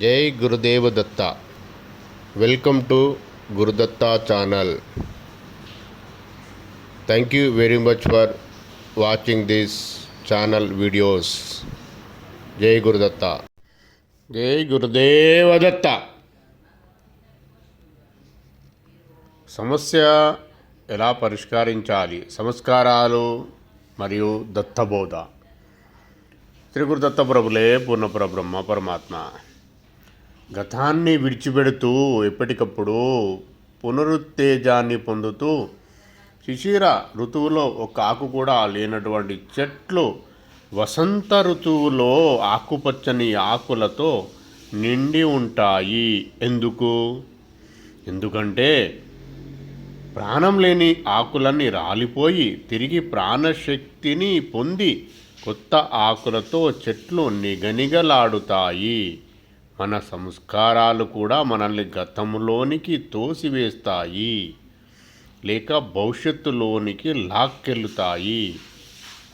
జై Gurudeva Datta. Welcome to Gurudatta channel. Thank you very much for watching this channel videos జై గురుదత్త. జై గురుదేవ దత్త. సమస్య ఎలా పరిష్కరించాలి? సంస్కారాలు మరియు దత్తబోధ. త్రిగురుదత్త ప్రభులే పూర్ణపుర బ్రహ్మ పరమాత్మ. గతాన్ని విడిచిపెడుతూ ఎప్పటికప్పుడు పునరుత్తేజాన్ని పొందుతూ శిశిర ఋతువులో ఒక ఆకు కూడా లేనటువంటి చెట్లు వసంత ఋతువులో ఆకుపచ్చని ఆకులతో నిండి ఉంటాయి. ఎందుకు? ఎందుకంటే ప్రాణం లేని ఆకులన్నీ రాలిపోయి తిరిగి ప్రాణశక్తిని పొంది కొత్త ఆకులతో చెట్లు నిగనిగలాడుతాయి. మన సంస్కారాలు కూడా మనల్ని గతంలోనికి తోసివేస్తాయి లేక భవిష్యత్తులోనికి లాక్కెళ్తాయి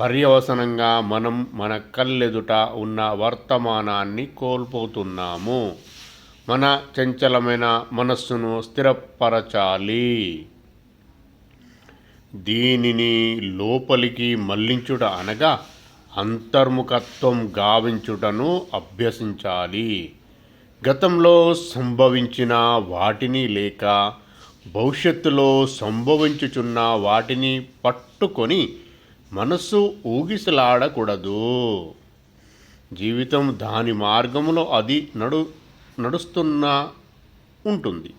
పర్యవసనంగా మనం మన కళ్ళెదుట ఉన్న వర్తమానాన్ని కోల్పోతున్నాము. మన చంచలమైన మనస్సును స్థిరపరచాలి. దీనిని లోపలికి మళ్ళించుట అనగా అంతర్ముఖత్వం గావించుటను అభ్యసించాలి. గతంలో సంభవించిన వాటిని లేక భవిష్యత్తులో సంభవించుచున్న వాటిని పట్టుకొని మనస్సు ఊగిసలాడకూడదు. జీవితం దాని మార్గంలో అది నడు నడుస్తున్న ఉంటుంది.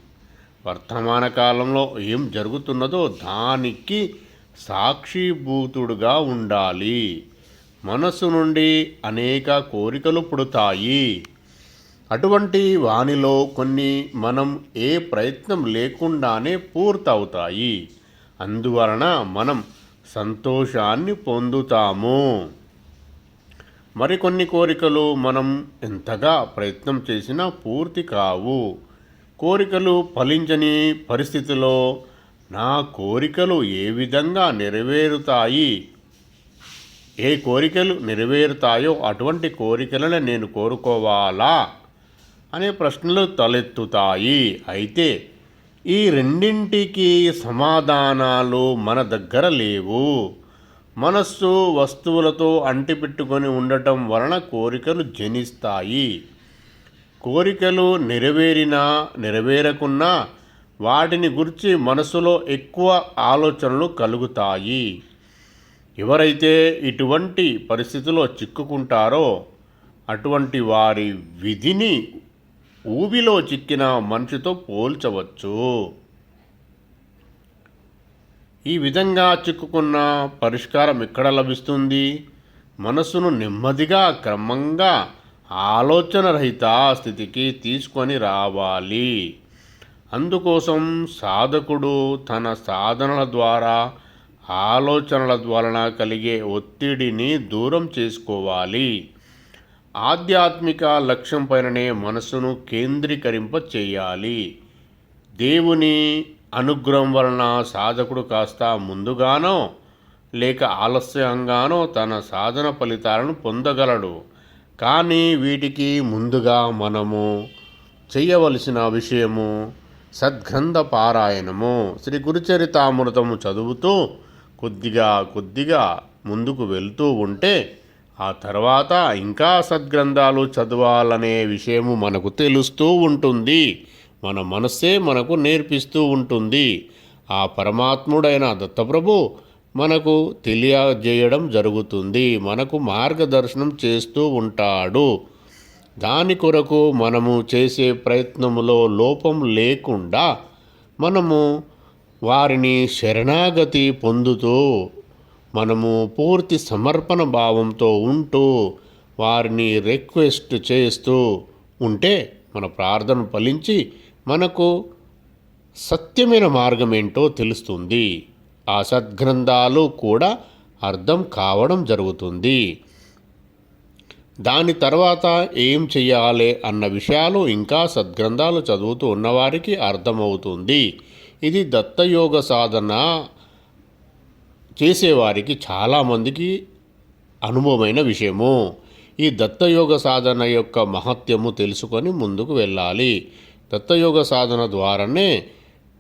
వర్తమాన కాలంలో ఏం జరుగుతున్నదో దానికి సాక్షిభూతుడుగా ఉండాలి. మనసు నుండి అనేక కోరికలు పుడతాయి. అటువంటి వానిలో కొన్ని మనం ఏ ప్రయత్నం లేకుండానే పూర్తవుతాయి. అందువలన మనం సంతోషాన్ని పొందుతాము. మరికొన్ని కోరికలు మనం ఎంతగా ప్రయత్నం చేసినా పూర్తి కావు. కోరికలు ఫలించని పరిస్థితిలో నా కోరికలు ఏ విధంగా నెరవేరుతాయి? ఏ కోరికలు నెరవేరుతాయో అటువంటి కోరికలను నేను కోరుకోవాలా? అనే ప్రశ్నలు తలెత్తుతాయి. అయితే ఈ రెండింటికి సమాధానాలు మన దగ్గర లేవు. మనస్సు వస్తువులతో అంటిపెట్టుకొని ఉండటం వలన కోరికలు జనిస్తాయి. కోరికలు నెరవేరినా నెరవేరకున్నా వాటిని గురించి మనసులో ఎక్కువ ఆలోచనలు కలుగుతాయి. ఎవరైతే ఇటువంటి పరిస్థితిలో చిక్కుకుంటారో అటువంటి వారి విధిని ఊబిలో చిక్కిన మనిషితో పోల్చవచ్చు. ఈ విధంగా చిక్కుకున్న పరిష్కారం ఎక్కడ లభిస్తుంది? మనసును నెమ్మదిగా క్రమంగా ఆలోచన రహిత స్థితికి తీసుకొని రావాలి. అందుకోసం సాధకుడు తన సాధనల ద్వారా ఆలోచనల వలన కలిగే ఒత్తిడిని దూరం చేసుకోవాలి. ఆధ్యాత్మిక లక్ష్యం పైననే మనసును కేంద్రీకరింప చేయాలి దేవుని అనుగ్రహం వలన సాధకుడు కాస్త ముందుగానో లేక ఆలస్యంగానో తన సాధన ఫలితాలను పొందగలడు. కానీ వీటికి ముందుగా మనము చేయవలసిన విషయము సద్గ్రంథ పారాయణము. శ్రీ గురుచరితామృతము చదువుతూ కొద్దిగా కొద్దిగా ముందుకు వెళ్తూ ఉంటే ఆ తర్వాత ఇంకా సద్గ్రంథాలు చదవాలనే విషయము మనకు తెలుస్తూ ఉంటుంది. మన మనస్సే మనకు నేర్పిస్తూ ఉంటుంది. ఆ పరమాత్ముడైన దత్తప్రభు మనకు తెలియజేయడం జరుగుతుంది. మనకు మార్గదర్శనం చేస్తూ ఉంటాడు. దాని కొరకు మనము చేసే ప్రయత్నములో లోపం లేకుండా మనము వారిని శరణాగతి పొందుతూ మనము పూర్తి సమర్పణ భావంతో ఉంటూ వారిని రిక్వెస్ట్ చేస్తూ ఉంటే మన ప్రార్థన ఫలించి మనకు సత్యమైన మార్గం ఏంటో తెలుస్తుంది. ఆ సద్గ్రంథాలు కూడా అర్థం కావడం జరుగుతుంది. దాని తర్వాత ఏం చేయాలి అన్న విషయాలు ఇంకా సద్గ్రంథాలు చదువుతూ ఉన్నవారికి అర్థమవుతుంది. ఇది దత్తయోగ సాధన చేసేవారికి చాలామందికి అనుభవమైన విషయము. ఈ దత్తయోగ సాధన యొక్క మహత్యము తెలుసుకొని ముందుకు వెళ్ళాలి. దత్తయోగ సాధన ద్వారానే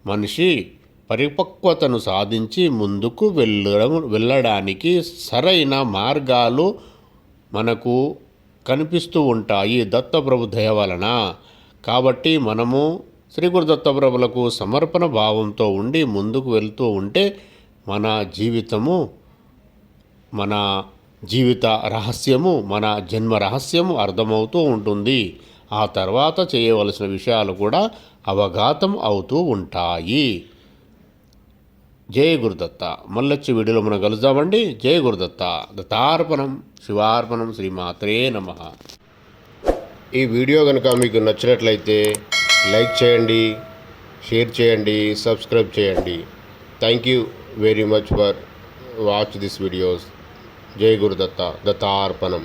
మనిషి పరిపక్వతను సాధించి ముందుకు వెళ్ళడం వెళ్ళడానికి సరైన మార్గాలు మనకు కనిపిస్తూ ఉంటాయి దత్తప్రభు దయ వలన. కాబట్టి మనము శ్రీ గురు దత్తప్రభులకు సమర్పణ భావంతో ఉండి ముందుకు వెళ్తూ ఉంటే మన జీవితము మన జీవిత రహస్యము మన జన్మ రహస్యము అర్థమవుతూ ఉంటుంది. ఆ తర్వాత చేయవలసిన విషయాలు కూడా అవగాతం అవుతూ ఉంటాయి. జయ గురుదత్త. మళ్ళొచ్చి వీడియోలో మనం కలుద్దామండి జయ గురుదత్త. దత్తార్పణం. శివార్పణం శ్రీమాత్రే నమ. ఈ వీడియో కనుక మీకు నచ్చినట్లయితే లైక్ చేయండి షేర్ చేయండి సబ్స్క్రైబ్ చేయండి. Thank you. Very much for watch this videos జై గురుదత్త దత్తార్పణం